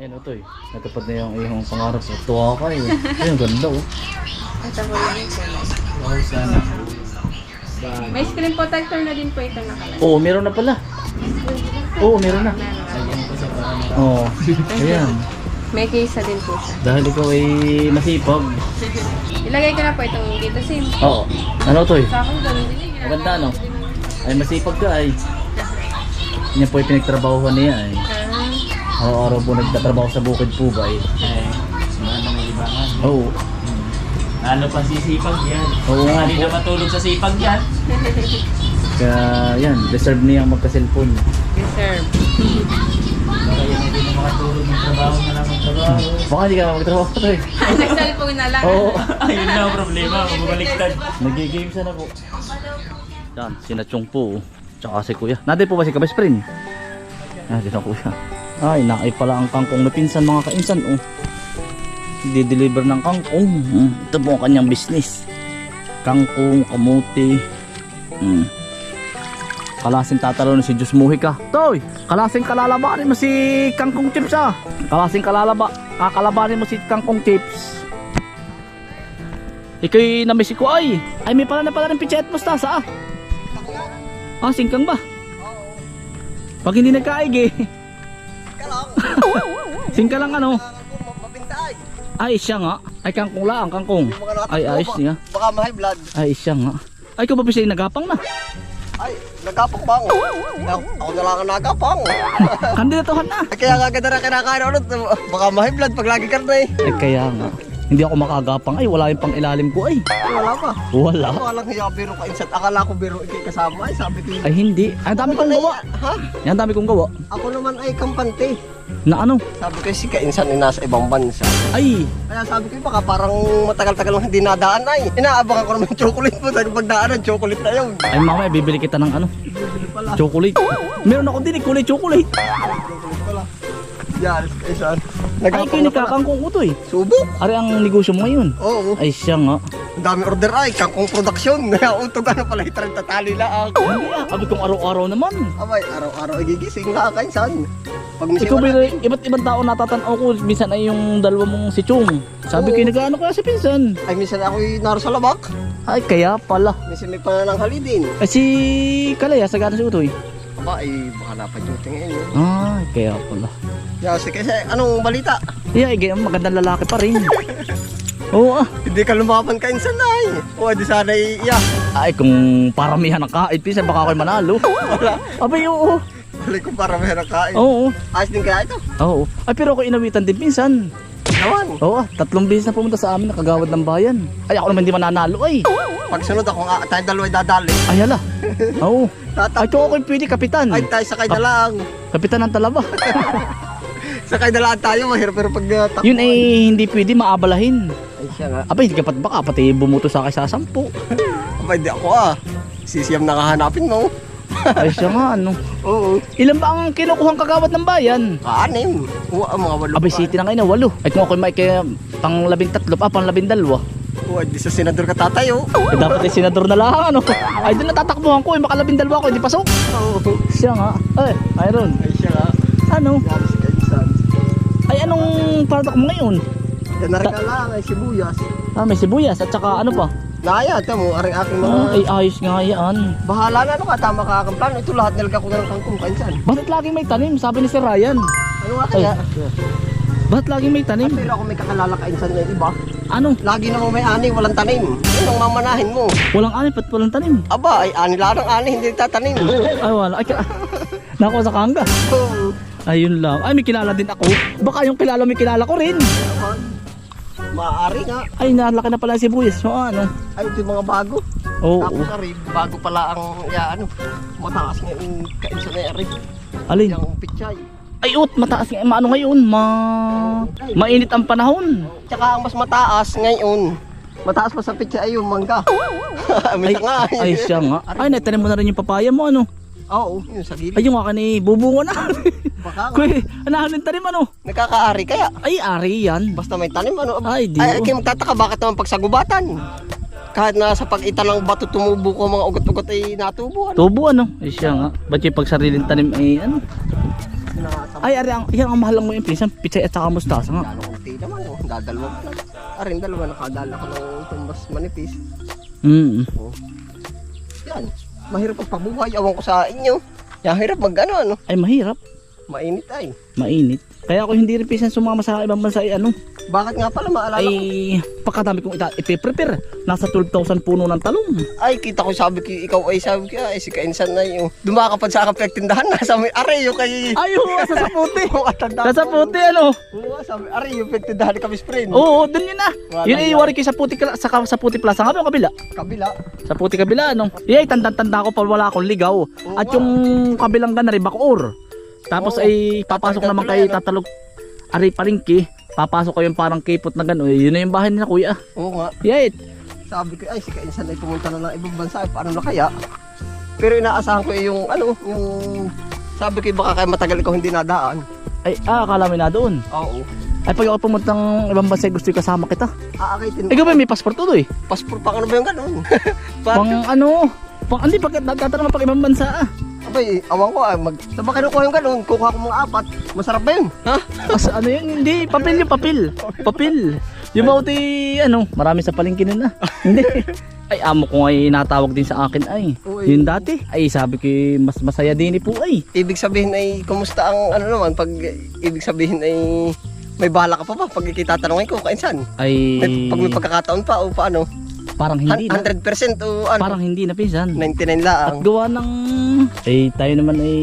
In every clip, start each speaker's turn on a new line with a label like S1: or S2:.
S1: Yan o to eh. Natupad na yung iyong pangarap. So, tuwa ka eh. Ayun, ganda oh.
S2: Ito po yung.
S1: Wow, sana.
S2: May screen protector na din po ito nakalagay.
S1: Oo, meron na pala. Oo, meron na. Oo. Ayan.
S2: May case din po siya.
S1: Dahil ikaw ay masipag.
S2: Ilagay ko na po itong dito sim.
S1: Oo. Ano to eh?
S2: Sa akin, ganun din. eh.
S1: Maganda no? Ay masipag ka ay. Yan po ay pinagtrabahuhan niya ay.
S2: Ah,
S1: Araw-araw po nagtatrabaho sa bukid po ba eh.
S3: Eh, mga may libangan.
S1: Oo.
S3: Lalo pa sisipag yan.
S1: Oo nga
S3: Hindi
S1: po.
S3: na matulog sa sipag yan.
S1: Kaya yan, deserve niyang magka-cellphone.
S2: reserve.
S3: Baka yan hindi na makatulog ng trabaho na lang ng trabaho.
S1: Baka hindi ka magtrabaho to eh.
S2: Nag-cellphone na lang.
S1: Oo.
S3: Ayun na ang problema, bumaliktad.
S1: Nag-games na po. Yan, sina Chong po. Tsaka si Kuya. Nandun po ba si Kabes Prin? Ah, dito Kuya. Ay, naay pala ang kangkong na pinsan mga kainsan. Oh. Di-deliver ng kangkong. Hmm, Ito po ang kanyang business. Kangkong, kamuti. Hmm. Kalasing tatalo na si Diyos Muhika. Toy! Kalasing kalalabanin mo si Kangkong Chips ah. Kalasing kalalaba. Kakalabanin mo si Kangkong Chips. Ika'y namiss ko ay. Ay may pala na pala ng pichet mustasa ah. Ah, singkang ba? Pag hindi nagkaig eh. Singka lang ano? Ay, siya nga. Ay, kangkong lang, kangkong. Ay, ayos niya.
S4: Baka mahay blood.
S1: Ay, siya nga. Ay, kung ba bisay nagapang na?
S4: Ay, nagkapang bang. Ako, ako na lang ang nagkapang.
S1: Kandidatuhan na.
S4: Ay, Kaya nga ganda na kinakain nun. Baka mahay blood pag lagi ka na eh.
S1: Ay, kaya nga. Hindi ako makagapang. Ay, wala yung pang ilalim ko ay.
S4: Ay, Wala pa.
S1: Wala.
S4: Ako alang hiya biro ka insat. Akala ko biro ikay kasama. Ay, sabi ko.
S1: Ay, hindi. Ang dami kong gawa.
S4: Ha?
S1: Yan, ang dami kong gawa.
S4: Ako naman ay kampante.
S1: Na ano?
S4: Sabi ko si kainsan ay nasa ibang bansa.
S1: Ay,
S4: Kaya sabi ko baka parang matagal-tagal lang hindi nadaan ay. Inaabangan ko naman yung chocolate mo. Sabi pagdaanan, chocolate na yun.
S1: ay mamaya bibili kita ng ano?
S4: Bili pala.
S1: Chocolate. Meron ako din eh, kulay chocolate.
S4: Chocolate. Yan, kainsan.
S1: Ay,
S4: Nagkapang
S1: kini
S4: na pala.
S1: kakangkong ko to eh.
S4: Subok.
S1: Ari ang negosyo mo ngayon.
S4: Oo.
S1: Ay, siya nga.
S4: Ang dami order ay, kangkong production. Utog ano pala, itarang tatali lang.
S1: Hindi ah, kong araw-araw naman.
S4: Abay, araw-araw ay gigising na kainsan. Pag misi
S1: Ikaw ba, iba't ibang tao natatanaw ko, minsan ay yung dalawa mong si Chung. Sabi ko,
S4: Oo.
S1: nag-ano kaya sa pinsan.
S4: Ay, minsan ako'y naro sa labak.
S1: Ay, kaya pala.
S4: Minsan may panananghali din.
S1: Ay, si Kalaya, sa gana si Utoy.
S4: Aba, ay, baka napaduty ngayon.
S1: Ay, kaya pala.
S4: Yeah, si kasi, anong balita?
S1: Yeah, ay, ganyan, magandang lalaki pa rin. Oo ah.
S4: Hindi ka lumaban kainsan na ay. O, di sana ay, yeah.
S1: Ay, kung paramihan ng kahit pinsan, baka ako'y manalo.
S4: Wala.
S1: Abay, oo.
S4: Balik ko para meron kain.
S1: Oo.
S4: Ayos din kaya ito.
S1: Oo. Ay, pero ako inawitan din pinsan.
S4: Naman.
S1: Oo, ah, tatlong beses na pumunta sa amin, nakagawad ng bayan. Ay, ako naman hindi mananalo ay.
S4: Pag sunod ako nga, tayo dalawa ay dadali.
S1: Ay, hala. Oo. Ay,
S4: Tatak.
S1: kung ako'y pwede, kapitan.
S4: Ay, tayo sakay na lang.
S1: Kapitan ng talaba.
S4: Sakay na lang tayo, mahirap pero pag uh, takbo.
S1: Yun ay hindi pwede maabalahin.
S4: Ay, siya nga.
S1: Abay, hindi ka pat baka, pati bumuto sa akin sa sampu.
S4: Abay, di ako ah. Sisiyam na kahanapin mo.
S1: Ay, siya nga, ano.
S4: Oo.
S1: Ilan ba ang kinukuhang kagawad ng bayan?
S4: Kaanim. Ang mga walo.
S1: Abay, city na ngayon, walo. Ay, kung ako'y may kaya pang labing tatlo, ah, pang labing dalawa.
S4: Oo, di sa senador ka tatayo.
S1: Eh, dapat ay senador na lang, ano. Ay, doon natatakbuhan ko, eh, makalabing dalawa ako, hindi pasok.
S4: Oo.
S1: Siya nga. Ay, mayroon.
S4: Ay, siya nga.
S1: Ano?
S4: Yan.
S1: Anong product mo ngayon?
S4: Yan na rin ka lang, ay sibuyas.
S1: Ah, may sibuyas at saka ano pa?
S4: Naya, ito mo, aring aking mga...
S1: Ah, ay, ayos nga yan.
S4: Bahala na, ano ka, tama ka akong plano. Ito lahat nilagay ko na ng kangkong kainsan.
S1: Bakit laging may tanim? Sabi ni Sir Ryan.
S4: Ano nga
S1: Ay,
S4: kaya?
S1: bakit laging may tanim?
S4: Pero ako may kakalala kainsan na iba.
S1: Ano?
S4: Lagi na mo may ani, walang tanim. Yun ang mamanahin mo.
S1: Walang ani, pat walang tanim.
S4: Aba, ay ani lang ang ani, hindi tatanim.
S1: Ay, wala. Ay. Nako sa kanga. Ayun lang. Ay, may kilala din ako. Baka yung kilala may kilala ko rin.
S4: Maaari nga.
S1: Ay, nalaki na pala si Buyes. So, ano?
S4: Ay, ito yung mga bago.
S1: Oo.
S4: Tapos ari, bago pala ang, ya, ano, mataas nga yung kainsan na ari.
S1: Alin?
S4: Yung pichay.
S1: Ay, ut, mataas nga. Maano ngayon? Ma... Mainit ang panahon.
S4: Tsaka ang mas mataas ngayon, mataas pa sa pichay ay yung mangga.
S1: Ay, ay, siya nga. Ay, naitanim mo na rin yung papaya mo, ano?
S4: Oo, yun sa gilid.
S1: Ay, yung akin eh, bubungo na.
S4: Baka nga.
S1: Kuy, anahan ng tanim, ano?
S4: Nagkakaari kaya.
S1: Ay, ari yan.
S4: Basta may tanim ano.
S1: Ay, di
S4: Ay,
S1: oh.
S4: ay, magtataka bakit naman pag sa gubatan. Kahit na sa pag-ita ng bato tumubo ko mga ugot-ugot ay natubo. Ano?
S1: Tubo, ano? Ay, siya nga. Ba't yung pag sariling tanim ay, ano? Ay, ari, ang, yan ang mahal lang mo yung pinsan. Pichay at saka mustasa nga.
S4: Lalo kong tea naman, oh. Dadalawang plus. Arin, dalawa nakadala ko ng mas manipis.
S1: Mm.
S4: Yan. Mahirap ang pabuhay. Awan ko sa inyo. Yan, hirap mag ano, ano.
S1: Ay, mahirap.
S4: Mainit ay.
S1: Mainit. Kaya ako hindi rin pinsan sumama sa ibang bansa ay ano.
S4: Bakit nga pala maalala ko?
S1: Ay, pagkadami kong ita ipiprepare. Nasa 12,000 puno ng talong.
S4: Ay, kita ko sabi ko, ikaw ay sabi ko, ay si Kainsan na yung dumakapad sa aking tindahan na sa may are yung kay...
S1: Ay, oo, sa saputi. Sa
S4: ko.
S1: saputi, ano?
S4: Oo, sabi, are yung tindahan ni kami friend.
S1: Oo, dun yun na.
S4: Wala
S1: Yun ay wari kayo sa puti, sa, sa puti plaza. Nga ba yung kabila?
S4: Kabila.
S1: Sa puti kabila, ano? Yay, tanda-tanda ko pa wala akong ligaw. At yung kabilang ganari, bakoor. Tapos
S4: Oo.
S1: ay papasok naman kay
S4: ano?
S1: tatalog. Ari palingki. Papasok ko yung parang kipot na gano'n. Yun na yung bahay nila kuya.
S4: Oo nga.
S1: Yay,
S4: Sabi ko, ay si Kainsan ay pumunta na ng ibang bansa. Paano na kaya? Pero inaasahan ko yung, ano, yung... Sabi ko, baka kaya matagal ikaw hindi nadaan.
S1: ay, ah, akala mo na doon.
S4: Oo.
S1: Ay, pag ako pumunta ng ibang bansa, gusto ko kasama kita.
S4: Aakitin
S1: Ikaw ba may passport to, doy?
S4: Passport pa ano ba yung gano'n?
S1: Pang ano? Pang, hindi, pag nagtatanong pag ibang bansa ah.
S4: Abay, awang ko, ah, mag... Saan ba kinukuha yung gano'n? Kukuha ko mga apat. Masarap ba yun? Ha?
S1: Mas ano yun? Hindi, papel yung papel. Papel. Yung bauti, ano, marami sa palengke na. Hindi. Ay, amo ko ay natawag din sa akin ay.
S4: Oo,
S1: Yun dati. Ay, sabi ko mas masaya din eh po ay.
S4: Ibig sabihin ay, kumusta ang ano naman? Pag ibig sabihin ay, may bala ka pa ba? Pag ikitatanongin ko, kainsan?
S1: Ay,
S4: May, pag may pagkakataon pa o paano?
S1: Parang hindi na.
S4: 100% o ano?
S1: Parang hindi na pinsan.
S4: 99
S1: At
S4: laang.
S1: gawa ng... Eh, tayo naman ay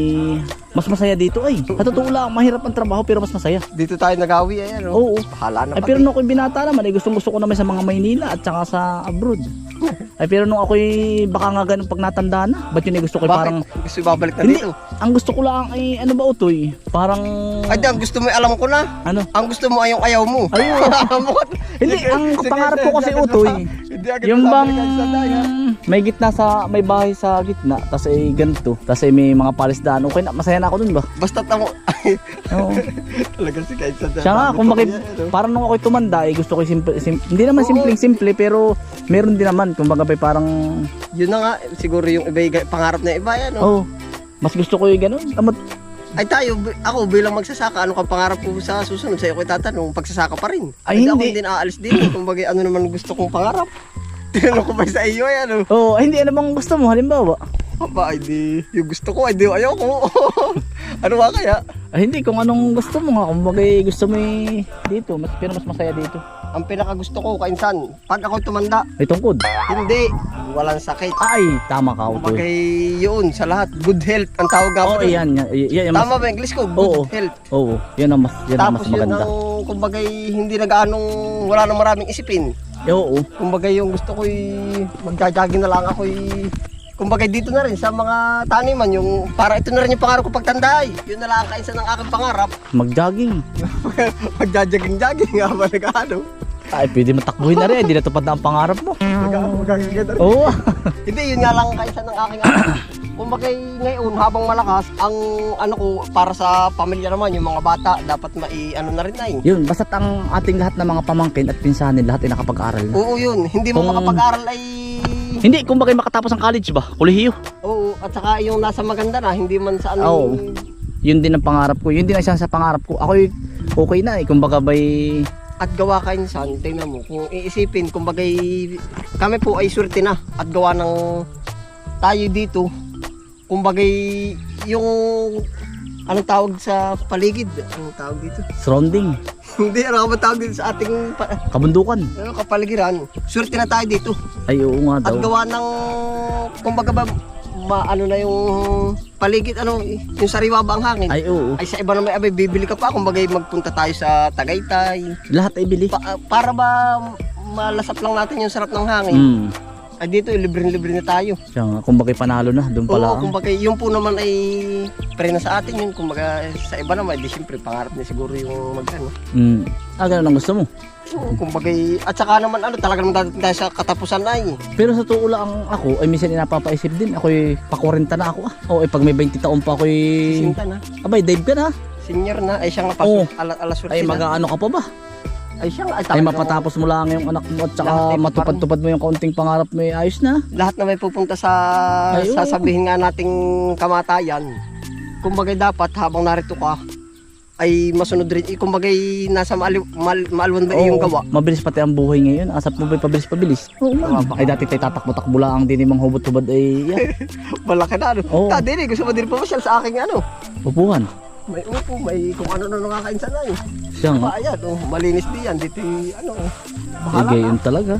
S1: mas masaya dito ay. Sa totoo lang, mahirap ang trabaho pero mas masaya.
S4: Dito tayo nagawi ay ano?
S1: Oo.
S4: Bahala na
S1: Ay,
S4: pati.
S1: pero nung ako'y binata naman, ay gustong gusto ko naman sa mga Maynila at saka sa abroad. Ay, pero nung ako'y baka nga ganun pag natanda na, ba't yun ay gusto ko
S4: Bakit?
S1: parang...
S4: Gusto babalik na
S1: Hindi,
S4: dito?
S1: ang gusto ko lang ay ano ba utoy? Parang...
S4: Ay, di, ang gusto mo, alam ko na.
S1: Ano?
S4: Ang gusto mo ay yung ayaw mo.
S1: Ayaw. Hindi, ang pangarap ko kasi utoy.
S4: Hindi agad
S1: Yung bang
S4: sa
S1: may gitna sa may bahay sa gitna, tapos ay ganito, tapos ay may mga palisdaan. Okay na, masaya na ako dun ba?
S4: Basta tamo.
S1: Oo.
S4: Talaga si Kainsan.
S1: Siya nga, kung bakit, parang nung ako'y tumanda, eh, gusto ko simple, sim, hindi naman
S4: Oo.
S1: simpleng simple, pero meron din naman, kumbaga ba parang,
S4: Yun na nga, siguro yung iba, yung pangarap na iba yan. No?
S1: oh, mas gusto ko yung ganun. Tamot,
S4: Ay tayo, bi- ako bilang magsasaka, ano kang pangarap ko sa susunod? Sa'yo ko itatanong, pagsasaka pa rin.
S1: Ay,
S4: Ako
S1: hindi.
S4: hindi naaalis din. Kung bagay, ano naman gusto kong pangarap. Tinanong ko pa sa iyo, ay ano.
S1: oh, ay, hindi, ano bang gusto mo, halimbawa?
S4: Aba, ay di, yung gusto ko, ay di, ayaw ko. ano ba kaya?
S1: Ay, hindi, kung anong gusto mo nga, kumbaga eh, gusto mo eh, dito, mas, pero mas masaya dito.
S4: Ang pinaka gusto ko, kainsan, pag ako tumanda,
S1: May tungkod.
S4: hindi, walang sakit.
S1: Ay, tama ka,
S4: Kung bagay yun, sa lahat, good health, ang tawag nga
S1: Oo,
S4: doon.
S1: yan, yan, yan, yan,
S4: Tama
S1: mas,
S4: ba English ko? Good
S1: Oo.
S4: health.
S1: oo, yan ang mas, yan ang
S4: Tapos
S1: mas
S4: yun
S1: maganda.
S4: ang, kumbaga, hindi nag-anong, wala nang maraming isipin.
S1: Eh, oo,
S4: Kumbaga yung gusto ko'y magja-jogging na lang ako'y Kumbaga dito na rin sa mga taniman yung para ito na rin yung pangarap ko pagtanda ay. Yun na lang ang kaisa ng aking pangarap.
S1: mag-jogging.
S4: Magja-jogging-jogging nga ba nag-ano?
S1: Ay, pwede matakbuhin na rin, hindi na tupad na ang pangarap mo.
S4: Rin.
S1: Oo,
S4: Hindi, yun nga lang ang kaisa ng aking. Kumbaga ngayon habang malakas, ang ano ko para sa pamilya naman, yung mga bata, dapat mai ano na rin ay.
S1: yun, basta't ang ating lahat ng mga pamangkin at pinsanin, lahat ay nakapag-aral na.
S4: Oo yun, hindi mo
S1: Kung-
S4: makapag-aral ay
S1: Hindi, kung bakit makatapos ang college ba? Kolehiyo.
S4: Oo, at saka yung nasa maganda na, hindi man sa ano.
S1: Oo. Yun din ang pangarap ko. Yun din ang isa sa pangarap ko. Ako'y okay na eh. Kung baka ba'y...
S4: At gawa ka insan, tingnan mo, kung iisipin, kung bagay, kami po ay swerte na at gawa ng tayo dito, kung bagay, yung, anong tawag sa paligid? Anong tawag dito?
S1: Surrounding.
S4: Hindi, ano ba tawag dito sa ating pa,
S1: Kabundukan.
S4: ano, kapaligiran? Swerte na tayo dito.
S1: Ay, oo nga
S4: At
S1: daw.
S4: gawa ng, kung baga ba, ma, ano na yung paligid, ano, yung sariwa ba ang hangin?
S1: Ay, oo.
S4: Ay sa iba naman, abay, bibili ka pa, kung bagay magpunta tayo sa Tagaytay,
S1: Lahat ay bili.
S4: Pa- para ba malasap lang natin yung sarap ng hangin?
S1: Hmm.
S4: Ay dito, libre-libre na tayo.
S1: Siya nga. Kung bakit panalo na, doon pala.
S4: Oo,
S1: ang-
S4: kumbaga yung po naman ay pre na sa atin yun. Kumbaga sa iba naman, di siyempre pangarap niya siguro yung magkano.
S1: Hmm. Ah, ganun ang gusto mo.
S4: Oo, kumbaga, at saka naman ano, talaga naman dadating tayo sa katapusan na eh.
S1: Pero sa tuo lang ako, ay minsan inapapaisip din. Ako'y pa 40 na ako ah. O, eh, pag may 20 taon pa ako'y...
S4: Sinta na,
S1: Abay, dive ka na.
S4: senior na, ay siya nga
S1: Oo.
S4: pasok, ala, alas
S1: Ay, mag-ano ka pa ba?
S4: Ay siya nga, ay,
S1: Ay, mapatapos mo lang yung anak mo at saka matupad-tupad mo yung kaunting pangarap mo, eh, ayos na.
S4: Lahat na may pupunta sa
S1: Ay, oo.
S4: sasabihin nga nating kamatayan. Kumbaga dapat habang narito ka, ay masunod rin. Eh, kumbagay nasa maali, mal, maalwan ba yung gawa?
S1: Mabilis pati ang buhay ngayon. Asap mo ba pabilis pabilis? Oo man. Ay dati tayo tatakbo-takbo lang din yung mga hubot-hubad ay yeah.
S4: Malaki na ano. Oh. Dili, gusto mo din pumasyal sa aking ano.
S1: upuhan.
S4: May upo, may kung ano na nakakainsan na yun.
S1: Siya nga.
S4: Pa, ayan, oh, malinis din yan. Dito yung, ano, bahala
S1: gayon
S4: ka.
S1: talaga.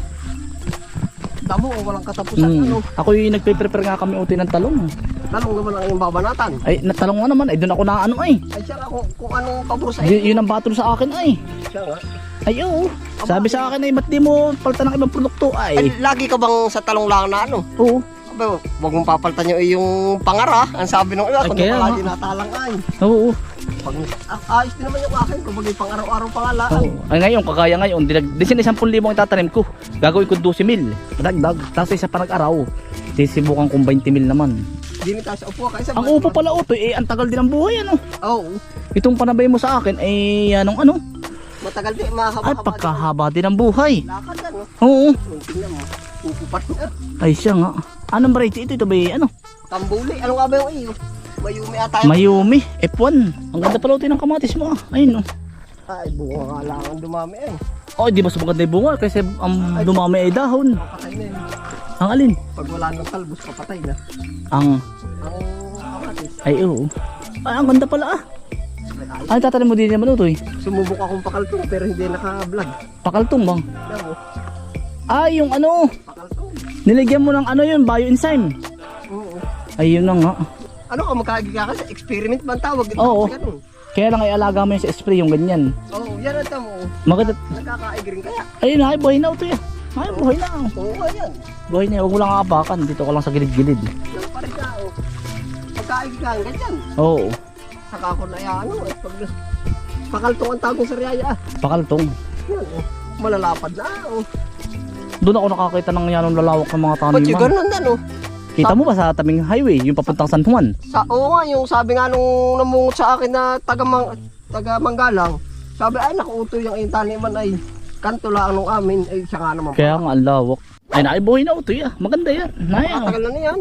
S4: Tamo, oh, walang katapusan.
S1: Hmm.
S4: Ano,
S1: Ako yung nagpe-prepare nga kami uti ng talong.
S4: talong naman ang iyong babanatan.
S1: Ay, natalong nga naman. Ay, doon ako na ano ay.
S4: Ay, siya nga, kung, anong pabor sa
S1: Y- yun ang battle sa akin ay.
S4: Siya nga.
S1: Ay, oo. Sabi sa akin ay, ba't di mo palitan ng ibang produkto
S4: Ay,
S1: ay?
S4: lagi ka bang sa talong lang na ano?
S1: Oo.
S4: Sabi, wag mong papalitan yung, yung pangara. Ang sabi ng iba, kung
S1: kaya
S4: wala
S1: nga.
S4: dinatalang ay.
S1: Oo.
S4: Pag, ah, ayos din naman yung akin, kung bagay pang araw-araw pangalaan.
S1: Oo. Ay ngayon, kagaya ngayon, dinag, din sin 10,000 ang itatanim ko. Gagawin ko 12 mil. Dagdag. Tapos isa pa nag-araw. Sisibukan kong 20 mil naman.
S4: Hindi tayo sa upo. Kaysa
S1: Ang upo pala utoy, eh, ang tagal din ng buhay ano.
S4: Oo.
S1: Itong panabay mo sa akin, ay anong ano?
S4: matagal din, mahaba
S1: Ay, pagkahaba din ng buhay.
S4: Lakad yan, no?
S1: Oo.
S4: Tingnan mo, pupupat na.
S1: Ay, siya nga. Anong variety ito? Ito ba eh, ano?
S4: Tambuli, ano nga ba yung iyo? Mayumi ata.
S1: Mayumi. F1. Ang ganda pala ng kamatis mo ah. Ayun oh.
S4: Ay, bunga nga lang ang dumami eh.
S1: Oh, di ba maganda yung bunga? Kasi ang dumami ay dahon.
S4: Papatay na yun.
S1: Ang alin?
S4: Pag wala ng talbos, papatay na.
S1: Ang,
S4: Ang kamatis.
S1: ay oo. Ay, ang ganda pala ah. Ay, tatanim mo din naman utoy.
S4: Sumubok akong pakaltong pero hindi naka-vlog.
S1: Pakaltong bang? Ay, yung ano.
S4: pakaltong.
S1: Nilagyan mo ng ano yun, bioenzyme.
S4: Oo.
S1: Ay, yun na nga.
S4: Ano ka magkagig ka kasi? Experiment ang tawag?
S1: Oo.
S4: Ganun.
S1: Kaya lang ay alaga mo yun sa spray yung ganyan.
S4: Oo, yan ang tamo.
S1: Maganda.
S4: Nagkakaig rin kaya.
S1: Ayun, ay, buhay na utoy ah. Ay, buhay na.
S4: Oo nga yan.
S1: Buhay na. Huwag mo lang aapakan. Dito ka lang sa gilid-gilid.
S4: Yan pa rin ka. Oh. Pagkaig ka, ganyan.
S1: Oo.
S4: Saka ako na yan, ano, eh, pag pakaltong ang tawag sa riyaya. ah.
S1: Pakaltong.
S4: Yan, oh. Malalapad na, oh.
S1: Doon ako nakakita ng yanong lalawak ng mga taniman.
S4: ganun na, no?
S1: Kita mo ba sa tabing highway, yung papuntang San Juan?
S4: Sa, oo nga, yung sabi nga nung namungot sa akin na taga, mang, taga Manggalang, sabi, ay, nakuuto yung taniman ay kanto lang nung amin, ay siya nga naman.
S1: Kaya nga, ang lawak. Ay, naibuhay na utoy ah. Maganda yan. Naya.
S4: Matagal na niyan.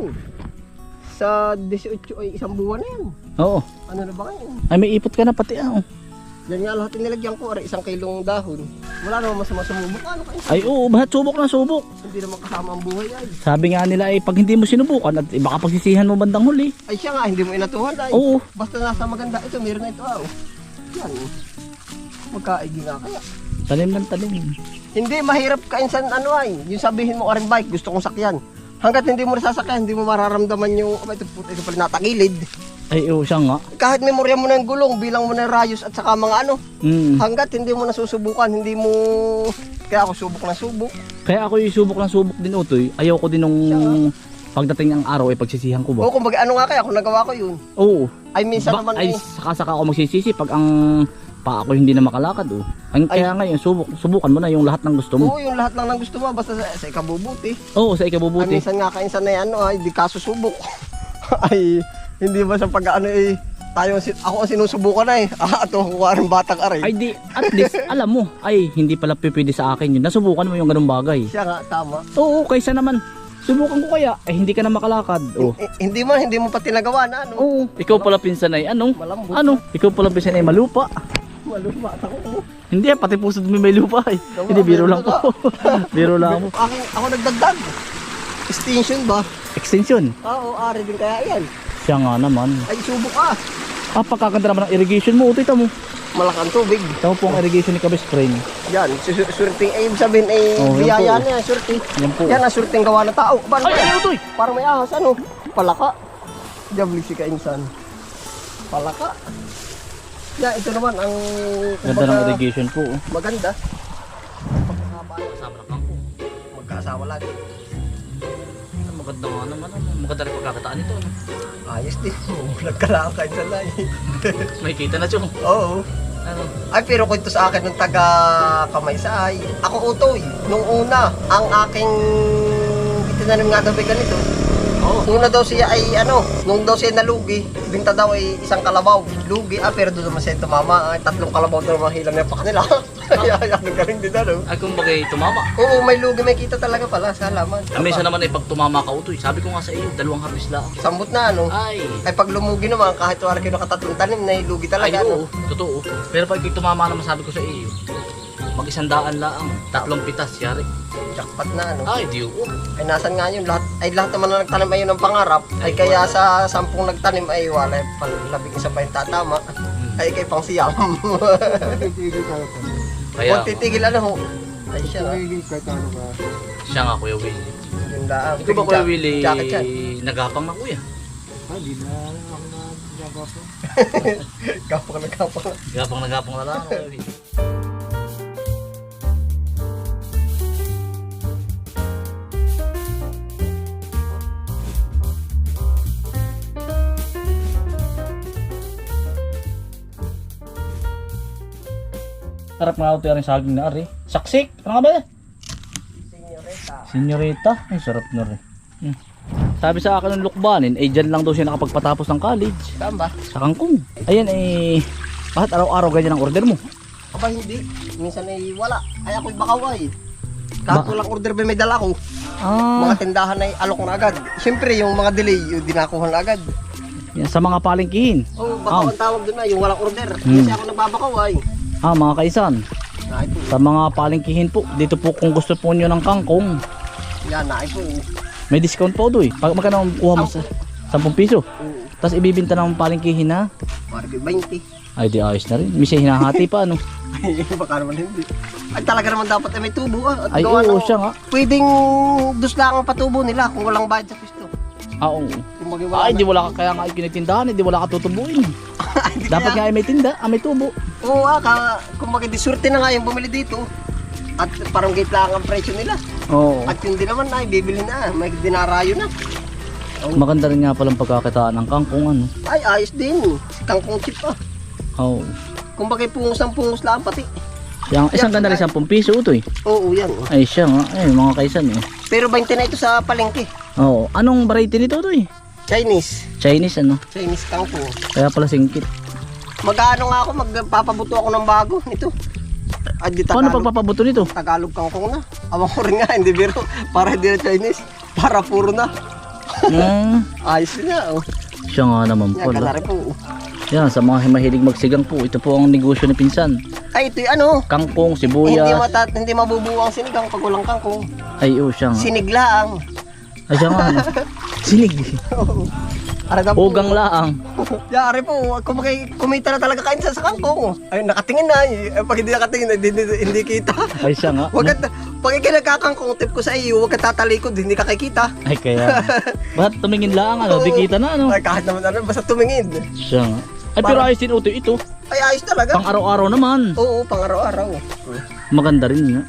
S4: Sa 18 ay isang buwan na yan.
S1: Oo.
S4: Ano na ba ngayon?
S1: Ay, may ipot ka na pati ah.
S4: Yan nga lahat nilagyan ko, aray, isang kilong dahon. Wala naman masama sumubok. Ano kayo?
S1: Ay, oo. Bahat subok na subok.
S4: Hindi naman kasama ang buhay ay.
S1: Sabi nga nila ay pag hindi mo sinubukan at eh, baka pagsisihan mo bandang huli.
S4: Ay siya nga, hindi mo inatuhan ay.
S1: Oo.
S4: Basta nasa maganda ito, meron na ito ah. oh. Yan. Magkaigi nga kaya.
S1: Tanim ng tanim.
S4: Hindi, mahirap kainsan ano ay. Yung sabihin mo, aring bike, gusto kong sakyan. Hanggat hindi mo nasasakyan, hindi mo mararamdaman yung, aba, ito, ito pala natagilid.
S1: Ay, oo, siya nga.
S4: Kahit memorya mo na yung gulong, bilang mo na yung rayos at saka mga ano.
S1: Mm.
S4: Hanggat hindi mo nasusubukan, hindi mo... Kaya ako subok na subok.
S1: Kaya ako yung subok ng subok din utoy. Ayaw ko din nung pagdating ng araw ay pagsisihan ko ba.
S4: O kumbaga ano nga kaya kung nagawa ko yun.
S1: Oo.
S4: Ay minsan
S1: Bak-
S4: naman
S1: ay
S4: eh.
S1: saka-saka ako magsisisi pag ang pa ako hindi na makalakad oh. Ang kaya ngayon subok subukan mo na yung lahat ng gusto mo.
S4: Oo, yung lahat lang ng gusto mo, basta sa, sa ikabubuti.
S1: Oo, sa
S4: Ay,
S1: ikabubuti.
S4: minsan nga kainsan na yan, ano, ay di kasusubok. ay, hindi ba sa pag ano eh, tayo, ako ang sinusubukan na eh. Ah, ito, kuha ng batang aray.
S1: Ay di at least alam mo ay hindi pala pwede sa akin yun. Nasubukan mo yung ganung bagay.
S4: Siya nga, tama.
S1: Oo, kaysa naman subukan ko kaya eh hindi ka na makalakad. Oh.
S4: Eh, hindi mo, hindi mo pa tinagawa na ano.
S1: Oo, ikaw pala pinsan ay ano?
S4: Malambot.
S1: Ano? Ikaw pala pinsan ay malupa.
S4: Maluma, ako.
S1: Hindi, pati puso mo may lupa ay.
S4: Tama,
S1: Hindi, biro
S4: meron
S1: lang po. biro lang mo.
S4: Akin, ako nagdagdag. Extension ba?
S1: Extension.
S4: Oo, ari din kaya yan.
S1: Siya nga naman.
S4: Ay, subok ah.
S1: Ah, pagkakanda naman ng irrigation mo. Utoy mo.
S4: Malakang tubig.
S1: Ito po ang irrigation ni Kabis Friend.
S4: Yan, su- surting, ay, sabihin ay
S1: Oh,
S4: biyaya
S1: po.
S4: na yan, surting.
S1: Yan po.
S4: Yan ang surting gawa ng tao. Ba, ano
S1: Ay, ay, Utoy!
S4: Parang may ahas, ano? Palaka. Diabli si kainsan. Palaka. Yan, ito naman ang...
S1: Ganda ng irrigation po. oh.
S4: Maganda.
S1: Kasama ng kangko.
S4: Magkasawa lagi.
S1: Maganda naman. ano, Maganda rin pagkakataan ito. ano.
S4: Ayos din. Bulag ka lang eh.
S1: May kita na chong.
S4: Oo.
S1: Ano?
S4: Ay, pero kwento sa akin ng taga Kamaysay. Ako utoy. Nung una, ang aking itinanim nga daw ganito.
S1: Oo.
S4: Una daw siya ay ano, nung daw siya nalugi, binta daw ay isang kalabaw. Lugi, ah, pero doon naman siya tumama. Ay, tatlong kalabaw daw naman hilang niya pa kanila. Ay, ay, ano galing din ano.
S1: Ay kung bagay tumama.
S4: Oo, may lugi, may kita talaga pala sa halaman.
S1: Ang minsan naman ay pag tumama ka utoy. Sabi ko nga sa iyo, dalawang harvest lang.
S4: Sambot na ano.
S1: Ay.
S4: Ay pag lumugi naman, kahit wala kayo nakatatlong tanim, na lugi
S1: Ay,
S4: talaga.
S1: oo,
S4: ano.
S1: totoo. Pero pag tumama naman sabi ko sa iyo, mag isandaan lang, tatlong pitas, yari.
S4: Jackpot na ano.
S1: Ay, di oo.
S4: Ay nasan nga yun, lahat, ay lahat naman na nagtanim ayun ng pangarap. Ay kaya sa sampung nagtanim ay wala, pang labing isa pa yung tatama. Ay kay pang siyam.
S1: Kaya,
S4: Huwag titigil ano ho. Ay siya nga.
S1: siya nga Kuya Willie.
S4: Yun lang.
S1: Ikaw ba Kuya Willie,
S4: Jacket yan.
S1: nagapang na kuya?
S4: Kapag nagkapag.
S1: Gapang nagapang na lang Kuya Willie. Sarap nga ito yung saging na ari. Saksik! Ano nga ba yan? Senyorita. Ay, sarap na rin. Hmm. Sabi sa akin ng lukbanin, eh dyan lang daw siya nakapagpatapos ng college.
S4: Saan ba?
S1: Sa Kangkong. Ayan eh, bakit araw-araw ganyan ang order mo?
S4: Aba hindi. Minsan ay wala. Ay ako'y bakaway. Kahit
S1: Ba-
S4: walang order ba may dala ko.
S1: Ah,
S4: Mga tindahan ay alok na agad. Siyempre yung mga delay, yung dinakuha na agad.
S1: yan, sa mga palengkihin.
S4: Oh, bakaw ang tawag doon na, yung walang order.
S1: Hmm.
S4: Kasi ako nagbabakaway.
S1: Ah, mga kaisan. Sa mga palengkihin po, dito po kung gusto po nyo ng kangkong,
S4: Yan, naay po.
S1: may discount po doy. Pag magkano kuha mo sa 10 piso.
S4: Oo.
S1: Tapos ibibinta ng palengkihin na,
S4: Parang 20.
S1: ay di ayos na rin. Misa hinahati pa ano.
S4: Ay, baka naman hindi. Ay, talaga naman dapat ay may tubo ah. At
S1: Ay
S4: gawa
S1: oo
S4: ng-
S1: siya nga.
S4: Pwedeng dusla ang patubo nila kung walang bayad sa pisto.
S1: Ah, oo.
S4: Kung magiwala
S1: Ay, di wala ka kaya nga ikinitindahan, di wala ka tutubuin. Dapat nga ay may tinda, ah, may tubo.
S4: Oo ah, ka, kung magdisurte na nga yung bumili dito. At parang gate lang ang presyo nila.
S1: Oo.
S4: At yun din naman ay bibili na. May dinarayo na.
S1: Maganda rin nga palang pagkakitaan ng kangkong ano.
S4: Ay, ayos din. Kangkong chip ah.
S1: Oo.
S4: Kung bakit pungos pungos lang pati.
S1: Yang isang ganda rin 10 piso ito eh.
S4: Oo, yan. oh.
S1: Ay siya nga, ay mga kaisan eh.
S4: Pero 20 na ito sa palengke.
S1: Oo, anong variety nito to eh?
S4: Chinese.
S1: Chinese ano?
S4: Chinese Kangkong.
S1: Kaya pala singkit.
S4: Mag-ano nga ako, magpapabuto ako ng bago nito. Ay, di
S1: Paano
S4: Tagalog.
S1: pagpapabuto nito?
S4: Tagalog Kangkong na. Awan ko rin nga, hindi biro. Para hindi na Chinese. Para puro na.
S1: Hmm,
S4: Ayos na. Oh.
S1: siya nga naman
S4: Yan,
S1: pala.
S4: kanari po.
S1: Yan, sa mga mahilig magsigang po, ito po ang negosyo ni Pinsan.
S4: Ay, ito yung ano.
S1: Kangkong,
S4: Hindi,
S1: sibuyas.
S4: hindi mabubuo ang sinigang pag walang kangkong.
S1: Ay, oo, siya nga.
S4: Siniglaang.
S1: Ay, siya nga ano. Sinig. Ugang laang.
S4: Yari po, kung makay, kumita na talaga kain sa, sa kangkong. Ay, nakatingin na. Eh, pag hindi nakatingin, hindi, hindi, hindi kita.
S1: Ay, siya nga.
S4: Huwag ka, pag ikinagkakangkong tip ko sa iyo, huwag ka tatalikod, hindi ka kikita.
S1: Ay, kaya. Ba't tumingin lang ano? Di kita na ano?
S4: Ay, kahit naman ano, basta tumingin.
S1: Siya nga. Ay, pero ayos din ito. Ito,
S4: Ay, ayos talaga.
S1: pang araw-araw naman.
S4: Oo, pang araw-araw.
S1: Maganda rin nga.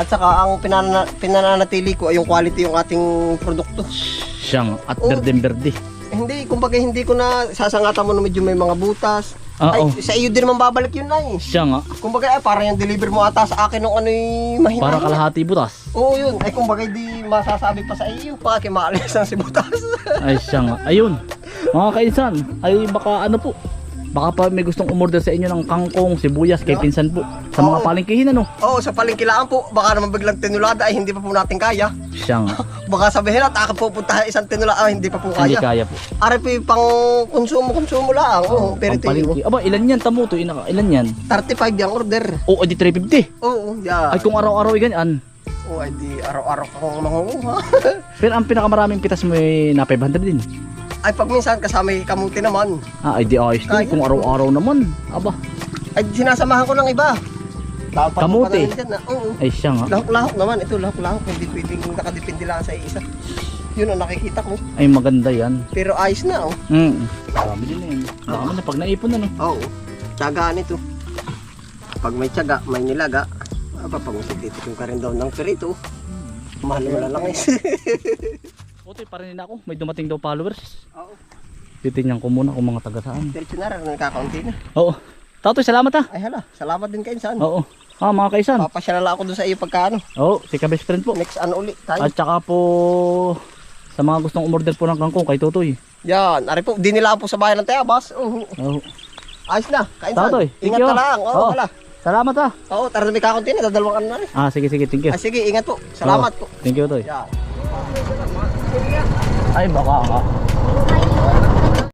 S4: At saka ang pinana, pinananatili ko ay yung quality yung ating produkto.
S1: Siya nga. At
S4: Oo.
S1: berdeng-berde.
S4: Eh, Hindi, kumbaga hindi ko na sasangatan mo na medyo may mga butas.
S1: Ah,
S4: ay,
S1: oo.
S4: sa iyo din naman babalik yun na eh.
S1: Siya nga.
S4: Kumbaga, ay, parang yung deliver mo ata sa akin nung ano yung mahina.
S1: Para kalahati butas.
S4: Oo, yun. Ay, kumbaga, di masasabi pa sa iyo. Paki maalis ang si butas.
S1: Ay siya nga. Ayun. Mga kainsan, ay baka ano po. Baka pa may gustong umorder sa inyo ng kangkong, sibuyas, kay pinsan po. Sa mga
S4: Oo.
S1: palengkihin ano.
S4: Oo, sa palengkilaan po. Baka naman biglang tinulada ay hindi pa po natin kaya.
S1: Siya nga.
S4: Baka sabihin at ako pupunta isang tinulada ay hindi pa po
S1: Hindi
S4: kaya.
S1: kaya po.
S4: Yung pang konsumo, konsumo lang. Oo, pero ito
S1: palengke.
S4: yung
S1: Aba, ilan yan tamo to? Ina- Ilan yan?
S4: 35 yung order.
S1: Oo, di 350.
S4: Oo, yeah.
S1: Ay kung araw-araw ay ganyan.
S4: Oo, ay di araw-araw kang mangunguha.
S1: Pero ang pinakamaraming pitas mo ay na 500 din.
S4: ay pag minsan kasama yung kamuti naman.
S1: Ah, ay di ayos din.
S4: Kaya.
S1: Kung araw-araw naman. Aba,
S4: Ay sinasamahan ko ng iba. Dapat
S1: Kamuti?
S4: na dyan na. Oo.
S1: ay siya nga.
S4: Lahok-lahok naman. Ito lahok-lahok. Hindi pwedeng nakadepende lang sa isa. Yun ang nakikita ko.
S1: Ay maganda yan.
S4: Pero ayos na oh.
S1: Mm. Marami din na yan. Marami na pag naipon na no.
S4: Oo. Tiyagaan ito. Pag may tiyaga, may nilaga. Aba, pag dito kung ka rin daw ng perito. Mahal mo na lang eh.
S1: Otoy, parinin ako. May dumating daw followers.
S4: Oo.
S1: Titingnan ko muna kung mga taga saan.
S4: Diretso na rin, nagkakaunti na.
S1: Oo. Tatoy, salamat ha.
S4: Ay hala, salamat din kayo saan.
S1: Oo. Ah, mga kaisan.
S4: Papasyala lang ako doon sa iyo pagka ano.
S1: Oo, si ka best friend po.
S4: Next ano ulit tayo.
S1: At saka po Sa mga gustong umorder po ng kangkong kay Tutoy.
S4: Yan, ari po, dinilaan po sa bahay ng Tayabas. Oh,
S1: Oh.
S4: ayos na, kainsan.
S1: Tatoy, thank
S4: Ingat
S1: you.
S4: ka lang. Oo,
S1: Oo.
S4: wala.
S1: Salamat ah.
S4: Oo, tara na may kakunti na, dadalawang ano na rin.
S1: Ah, sige sige, thank you.
S4: Ah, sige, ingat po. Salamat
S1: Oo.
S4: po.
S1: Thank you, Toy.
S4: Yan.
S1: Ay, baka ka.
S5: Ay,